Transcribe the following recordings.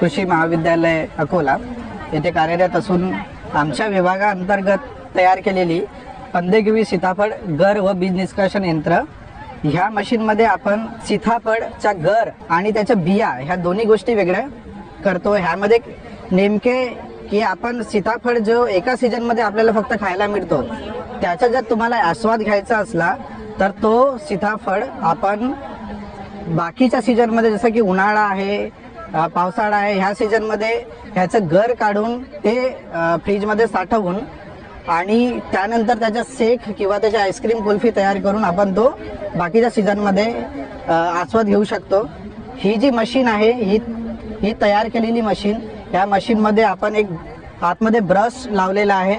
कृषी महाविद्यालय अकोला. येथे कार्यरत असून आमच्या विभागाअंतर्गत तयार केलेली पंदेगिवी सीताफळ गर व बीज निष्कर्षण यंत्र. ह्या मशीनमध्ये आपण सीताफळच्या गर आणि त्याच्या बिया ह्या दोन्ही गोष्टी वेगळ्या करतो. ह्यामध्ये नेमके की आपण सीताफळ जो एका सीझनमध्ये आपल्याला फक्त खायला मिळतो त्याचा जर तुम्हाला आस्वाद घ्यायचा असला तर तो सीताफळ आपण बाकीच्या सीझनमध्ये जसं की उन्हाळा आहे पावसाळा आहे ह्या सीझनमध्ये ह्याचं घर काढून ते फ्रीजमध्ये साठवून आणि त्यानंतर त्याचा शेक किंवा त्याच्या आईस्क्रीम कुल्फी तयार करून आपण तो बाकीच्या सीझनमध्ये आस्वाद घेऊ शकतो. ही जी मशीन आहे ही ही तयार केलेली मशीन या मशीनमध्ये आपण एक आतमध्ये ब्रश लावलेला आहे.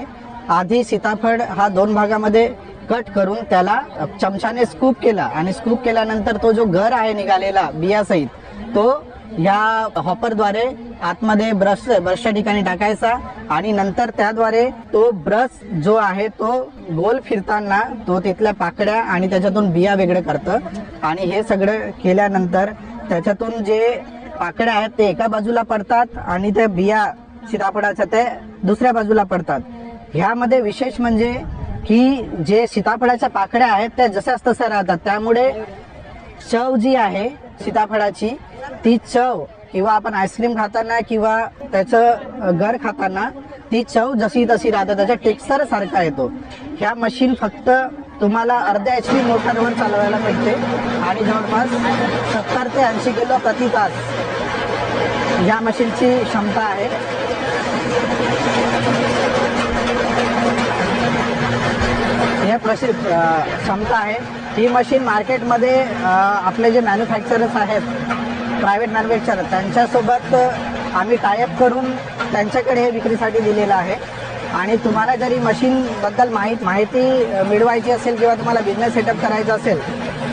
आधी सीताफळ हा दोन भागामध्ये कट करून त्याला चमच्याने स्कूप केला आणि स्कूप केल्यानंतर तो जो घर आहे निघालेला बियासहित तो ह्या हॉपरद्वारे आतमध्ये ब्रश ब्रशच्या ठिकाणी टाकायचा आणि नंतर त्याद्वारे तो ब्रश जो आहे तो गोल फिरताना तो तिथल्या पाकड्या आणि त्याच्यातून बिया वेगळं करतं. आणि हे सगळं केल्यानंतर त्याच्यातून जे पाकड्या आहेत ते एका बाजूला पडतात आणि त्या बिया सीताफळाच्या ते दुसऱ्या बाजूला पडतात. ह्यामध्ये विशेष म्हणजे की जे सीताफळाच्या पाकड्या आहेत त्या जशाच तशा राहतात. त्यामुळे चव जी आहे सीताफळाची ती चव किंवा आपण आईस्क्रीम खाताना किंवा त्याचं घर खाताना ती चव जशी तशी राहते त्याचा टेक्स्चर सारखा येतो. ह्या मशीन फक्त तुम्हाला अर्ध्या एच पी मोटरवर चालवायला मिळते आणि जवळपास सत्तर ते ऐंशी किलो प्रति तास या मशीनची क्षमता आहे. हे प्रसिद्ध क्षमता आहे. ही मशीन मार्केटमध्ये आपले जे मॅन्युफॅक्चरर्स आहेत प्रायव्हेट मॅन्युफॅक्चर त्यांच्यासोबत आम्ही टायअप करून त्यांच्याकडे हे विक्रीसाठी दिलेलं आहे. आणि तुम्हाला जरी मशीनबद्दल माहीत माहिती मिळवायची असेल किंवा तुम्हाला बिझनेस सेटअप करायचा असेल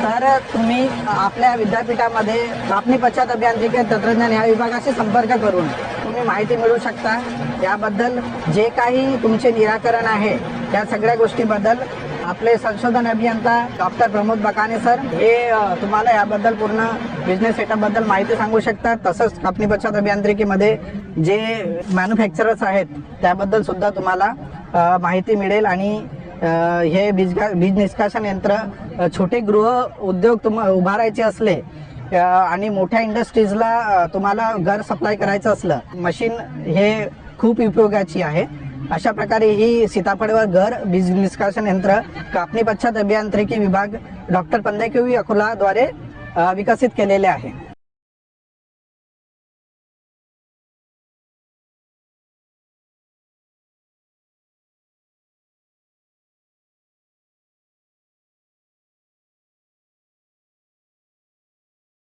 तर तुम्ही आपल्या विद्यापीठामध्ये कापणी पश्चात अभियांत्रिकी तंत्रज्ञान या विभागाशी संपर्क करून तुम्ही माहिती मिळवू शकता. याबद्दल जे काही तुमचे निराकरण आहे त्या सगळ्या गोष्टीबद्दल आपले संशोधन अभियंता डॉक्टर प्रमोद बकाने सर हे तुम्हाला याबद्दल पूर्ण बिझनेस सेटअपबद्दल माहिती सांगू शकतात. तसंच कापणी बचत अभियांत्रिकीमध्ये जे मॅन्युफॅक्चरर्स आहेत त्याबद्दल सुद्धा तुम्हाला माहिती मिळेल. आणि हे बीज बीज निष्कासन यंत्र छोटे गृह उद्योग तुम उभारायचे असले आणि मोठ्या इंडस्ट्रीजला तुम्हाला घर सप्लाय करायचं असलं मशीन हे खूप उपयोगाची आहे. अशा प्रकारे ही सीताफळवर घर बीज निष्कासन यंत्र कापणी पश्चात अभियांत्रिकी विभाग डॉक्टर पंदेकिवी अकोलाद्वारे विकसित केलेले आहे.